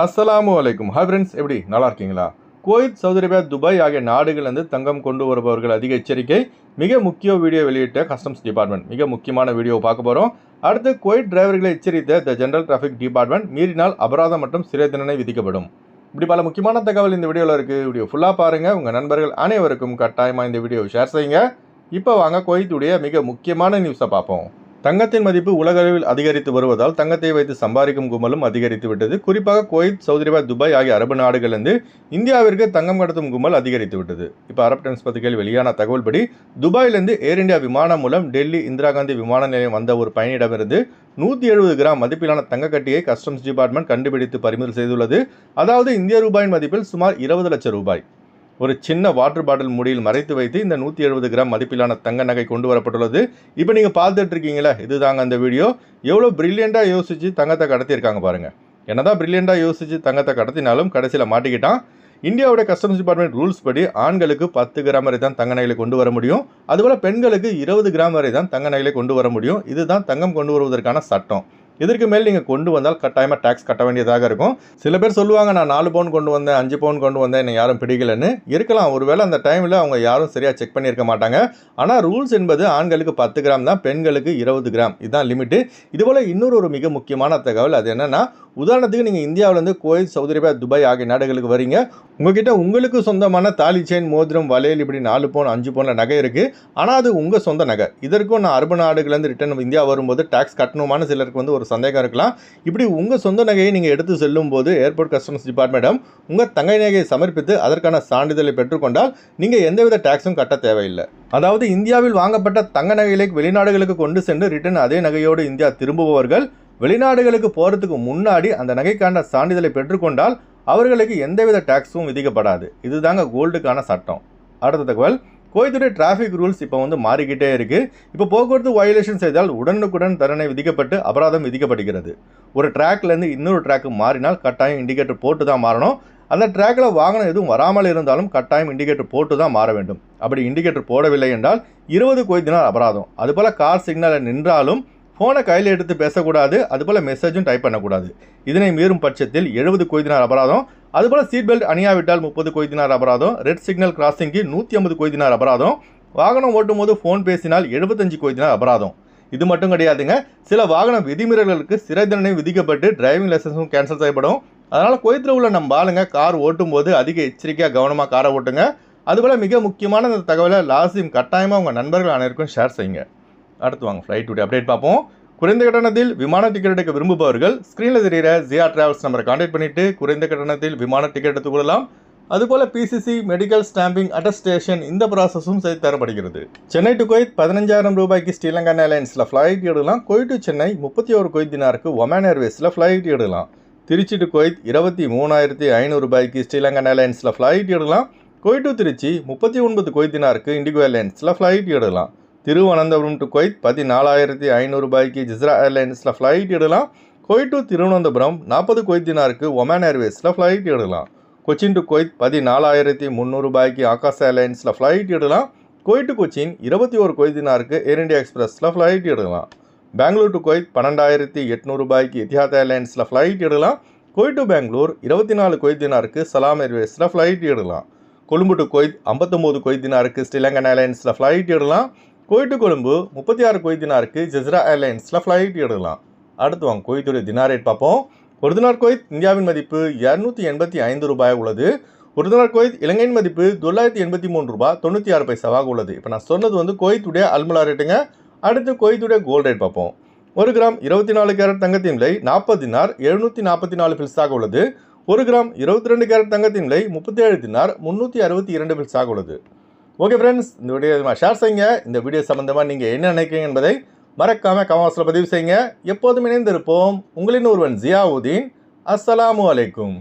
அஸ்ஸலாமு அலைக்கும். Hi friends எப்படி? நல்லா இருக்கீங்களா குவைத் சவுதி அரேபியா துபாய் ஆகிய நாடுகளிலிருந்து தங்கம் கொண்டு வருபவர்கள் அதிக எச்சரிக்கை மிக முக்கிய வீடியோ வெளியிட்ட கஸ்டம்ஸ் டிபார்ட்மெண்ட் மிக முக்கியமான வீடியோ பார்க்க போகிறோம் அடுத்து குவைத் டிரைவர்களை எச்சரித்த த ஜென்ரல் டிராஃபிக் டிபார்ட்மெண்ட் மீறினால் அபராதம் மற்றும் சிறை தண்டனை விதிக்கப்படும். இப்படி பல முக்கியமான தகவல் இந்த வீடியோவில் இருக்குது வீடியோ ஃபுல்லாக பாருங்கள் உங்கள் நண்பர்கள் அனைவருக்கும் கட்டாயமாக இந்த வீடியோவை ஷேர் செய்யுங்க. இப்போ வாங்க குவைத்துடைய மிக முக்கியமான நியூஸை பார்ப்போம். தங்கத்தின் மதிப்பு உலகளவில் அதிகரித்து வருவதால் தங்கத்தை வைத்து சம்பாதிக்கும் கும்பலும் அதிகரித்து விட்டது. குறிப்பாக குவைத் சவுதி அரேபியா துபாய் ஆகிய அரபு நாடுகளிலிருந்து இந்தியாவிற்கு தங்கம் கடத்தும் கும்பல் அதிகரித்து விட்டது. இப்போ அரப் டைம்ஸ் பத்திரிகையில் வெளியான தகவல்படி துபாயிலிருந்து ஏர் இந்தியா விமானம் மூலம் டெல்லி இந்திரா காந்தி விமான நிலையம் வந்த ஒரு பயணியிடமிருந்து நூற்றி எழுபது கிராம் மதிப்பிலான தங்கக்கட்டியை கஸ்டம்ஸ் டிபார்ட்மெண்ட் கண்டுபிடித்து பறிமுதல் செய்துள்ளது. அதாவது இந்திய ரூபாயின் மதிப்பில் சுமார் இருபது லட்சம் ரூபாய். ஒரு சின்ன வாட்டர் பாட்டில் முடியில் மறைத்து வைத்து இந்த நூற்றி எழுபது கிராம் மதிப்பிலான தங்க நகை கொண்டு வரப்பட்டுள்ளது. இப்போ நீங்கள் பார்த்துட்டு இருக்கீங்களா இதுதாங்க அந்த வீடியோ எவ்வளோ ப்ரில்லியண்ட்டாக யோசித்து தங்கத்தை கடத்தியிருக்காங்க பாருங்கள் என்னதான் பிரில்லியண்ட்டாக யோசித்து தங்கத்தை கடத்தினாலும் கடைசியில் மாட்டிக்கிட்டான். இந்தியாவுடைய கஸ்டம்ஸ் டிபார்ட்மெண்ட் ரூல்ஸ் படி ஆண்களுக்கு பத்து கிராம் வரை தான் தங்க நகைகளை கொண்டு வர முடியும். அதுபோல் பெண்களுக்கு இருபது கிராம் வரை தான் தங்க நகைகளை கொண்டு வர முடியும். இதுதான் தங்கம் கொண்டு வருவதற்கான சட்டம். இதற்கு மேல் நீங்கள் கொண்டு வந்தால் கட்டாயமாக டேக்ஸ் கட்ட வேண்டியதாக இருக்கும். சில பேர் சொல்லுவாங்க நான் நாலு பவுன் கொண்டு வந்தேன் அஞ்சு பவுன் கொண்டு வந்தேன் என்னை யாரும் பிடிக்கலன்னு. இருக்கலாம் ஒருவேளை அந்த டைமில் அவங்க யாரும் சரியாக செக் பண்ணியிருக்க மாட்டாங்க. ஆனால் ரூல்ஸ் என்பது ஆண்களுக்கு பத்து கிராம் தான் பெண்களுக்கு இருபது கிராம். இதுதான் லிமிட்டு இதுபோல் இன்னொரு ஒரு மிக முக்கியமான தகவல் அது என்னென்னா உதாரணத்துக்கு நீங்கள் இந்தியாவிலேருந்து கோயில் சவுதி அரேபியா துபாய் ஆகிய நாடுகளுக்கு வரீங்க உங்ககிட்ட உங்களுக்கு சொந்தமான தாலி செயின் மோதிரம் வளையல் இப்படி நாலு பவுன் அஞ்சு பவுனில் நகை இருக்குது ஆனால் அது உங்கள் சொந்த நகை. இதற்கும் நான் அரபு நாடுகள்லேருந்து ரிட்டர்ன் இந்தியா வரும்போது டேக்ஸ் கட்டணுமான்னு சிலருக்கு வந்து ஒரு சந்தேகம் இருக்கலாம். இப்படி உங்கள் சொந்த நகையை நீங்கள் எடுத்து செல்லும் போது ஏர்போர்ட் கஸ்டம்ஸ் டிபார்ட்மெண்டம் உங்கள் தங்கை நகையை சமர்ப்பித்து அதற்கான சான்றிதழை பெற்றுக்கொண்டால் நீங்கள் எந்தவித டேக்ஸும் கட்ட தேவையில்லை. அதாவது இந்தியாவில் வாங்கப்பட்ட தங்க நகைகளை வெளிநாடுகளுக்கு கொண்டு சென்று ரிட்டர்ன் அதே நகையோடு இந்தியா திரும்புபவர்கள் வெளிநாடுகளுக்கு போகிறதுக்கு முன்னாடி அந்த நகைக்கான சான்றிதழை பெற்றுக்கொண்டால் அவர்களுக்கு எந்தவித டேக்ஸும் விதிக்கப்படாது. இதுதாங்க கோல்டுக்கான சட்டம். அடுத்த தகவல். கோயத்துடைய டிராஃபிக் ரூல்ஸ் இப்போ வந்து மாறிக்கிட்டே இருக்குது இப்போ போக்குவரத்து வயலேஷன் செய்தால் உடனுக்குடன் தண்டனை விதிக்கப்பட்டு அபராதம் விதிக்கப்படுகிறது. ஒரு ட்ராக்லேருந்து இன்னொரு ட்ராக்கு மாறினால் கட்டாயம் இண்டிகேட்டர் போட்டு தான் மாறணும். அந்த ட்ராக்கில் வாகனம் எதுவும் வராமல் இருந்தாலும் கட்டாயம் இண்டிகேட்டர் போட்டு தான் மாற வேண்டும். அப்படி இண்டிகேட்டர் போடவில்லை என்றால் இருபது கோய்தினார் அபராதம். அதுபோல் கார் சிக்னலில் நின்றாலும் ஃபோனை கையில் எடுத்து பேசக்கூடாது. அதுபோல் மெசேஜும் டைப் பண்ணக்கூடாது. இதனை மீறும் பட்சத்தில் எழுபது கொய்தினார் அபராதம் அதுபோல் சீட் பெல்ட் அணியாவிட்டால் முப்பது கொய்தினார் அபராதம். ரெட் சிக்னல் கிராசிங்க்கு நூற்றி ஐம்பது கொய்தினார் அபராதம். வாகனம் ஓட்டும் போது ஃபோன் பேசினால் எழுபத்தஞ்சு கொய்தினார் அபராதம். இது மட்டும் கிடையாதுங்க. சில வாகன விதிமீறல்களுக்கு சிறை தண்டனை விதிக்கப்பட்டு டிரைவிங் லைசன்ஸும் கேன்சல் செய்யப்படும். அதனால் குவைத்தில் உள்ள நம்ம ஆளுங்க கார் ஓட்டும் போது அதிக எச்சரிக்கையாக கவனமாக காரை ஓட்டுங்க. அதுபோல் மிக முக்கியமான இந்த தகவலை லாசிம் கட்டாயமாக உங்கள் நண்பர்கள் அனைவருக்கும் ஷேர் செய்யுங்க. அடுத்து வாங்க ஃப்ளைட் டூடி அப்டேட் பார்ப்போம். குறைந்த கட்டணத்தில் விமான டிக்கெட் எடுக்க விரும்புபவர்கள் ஸ்க்ரீனில் தெரிகிற ஜியா டிராவல்ஸ் நம்பரை காண்டாக்ட் பண்ணிவிட்டு குறைந்த கட்டணத்தில் விமான டிக்கெட் எடுத்துக்கொள்ளலாம் அதுபோல் பிசிசி மெடிக்கல் ஸ்டாம்பிங் அட்டஸ்டேஷன் இந்த ப்ராசஸும் செய்து தரப்படுகிறது. சென்னை டு கொய்த் பதினஞ்சாயிரம் ரூபாய்க்கு ஸ்ரீலங்கா ஏர்லைன்ஸில் ஃப்ளைட் எடுக்கலாம். கொய்த் டு சென்னை முப்பத்தி ஒரு கொய்த் தினாருக்கு ஒமேன் ஏர்வேஸில் ஃப்ளைட் எடுக்கலாம். திருச்சி டு கொய்த் இருபத்தி மூணாயிரத்தி ஐநூறு ரூபாய்க்கு ஸ்ரீலங்கா ஏர்லைன்ஸில் ஃப்ளைட் எடுக்கலாம். கொய்ட் டு திருச்சி முப்பத்தி ஒன்பது கொய்த் தினாருக்கு இண்டிகோ ஏர்லைன்ஸில் ஃப்ளைட் எடுக்கலாம். திருவனந்தபுரம் டு கொய்த் பதினாலாயிரத்தி ஐநூறு ரூபாய்க்கு ஜிஸ்ரா ஏர்லைன்ஸில் ஃப்ளைட் இடலாம் கொய்ட் டு திருவனந்தபுரம் நாற்பது கொய்த் தினாருக்கு ஒமேன் ஏர்வேஸில் ஃப்ளைட் இடலாம் கொச்சின் டு கொய்த் பதினாலாயிரத்தி முந்நூறு ரூபாய்க்கு ஆகாஷ் ஏர்லைன்ஸில் ஃப்ளைட் இடலாம் கொய்ட் டு கொச்சின் இருபத்தி ஒரு கொய்த் தினாருக்கு ஏர் இண்டியா எக்ஸ்பிரஸில் ஃப்ளைட் இடலாம் பெங்களூர் டு கொய்த் பன்னெண்டாயிரத்தி எட்நூறு ரூபாய்க்கு இத்தியாத் ஏர்லைன்ஸில் ஃப்ளைட் இடலாம் கொய்ட் டு பெங்களூர் இருபத்தி நாலு கொய்த் தினாருக்கு சலாம் ஏர்வேஸில் ஃப்ளைட் இடலாம் கொழும்பு டு கொய்த் ஐம்பத்தொம்போது கொய்த் தினாருக்கு ஸ்ரீலங்கன் ஏர்லைன்ஸில் ஃப்ளைட் இடலாம் குவைட்டு கொழும்பு முப்பத்தி ஆறு குவைத் தினாருக்கு ஜெஸ்ரா ஏர்லைன்ஸில் ஃப்ளைட் எடுக்கலாம். அடுத்து வாங்க குவைத்துடைய தினார் ரேட் பார்ப்போம். ஒரு தினார் குவைத் இந்தியாவின் மதிப்பு இரநூத்தி எண்பத்தி ஐந்து ரூபாய் உள்ளது. ஒரு தினார் குவைத் இலங்கையின் மதிப்பு தொள்ளாயிரத்தி எண்பத்தி மூணு ரூபாய் தொண்ணூற்றி ஆறு பைசாவாக உள்ளது. இப்போ நான் சொன்னது வந்து குவைத்துடைய அல்முலா ரேட்டுங்க அடுத்து குவைத்துடைய கோல்டு ரேட் பார்ப்போம். ஒரு கிராம் இருபத்தி நாலு கேரட் தங்கத்தின் விலை நாற்பது தினார் எழுநூற்றி நாற்பத்தி நாலு பில்ஸாக உள்ளது. ஒரு கிராம் இருபத்தி ரெண்டு கேரட் தங்கத்தின் விலை முப்பத்தி ஏழு தினார் முந்நூற்றி அறுபத்தி இரண்டு பில்ஸாக உள்ளது. ஓகே ஃப்ரெண்ட்ஸ் இந்த வீடியோ ஷேர் செய்யுங்க. இந்த வீடியோ சம்மந்தமாக நீங்கள் என்ன நினைக்கிறீங்க என்பதை மறக்காமல் கமாஸில் பதிவு செய்யுங்க. எப்போதும் இணைந்திருப்போம் உங்களின் ஒருவன் ஜியாவுதீன். அஸ்ஸலாமு அலைக்கும்.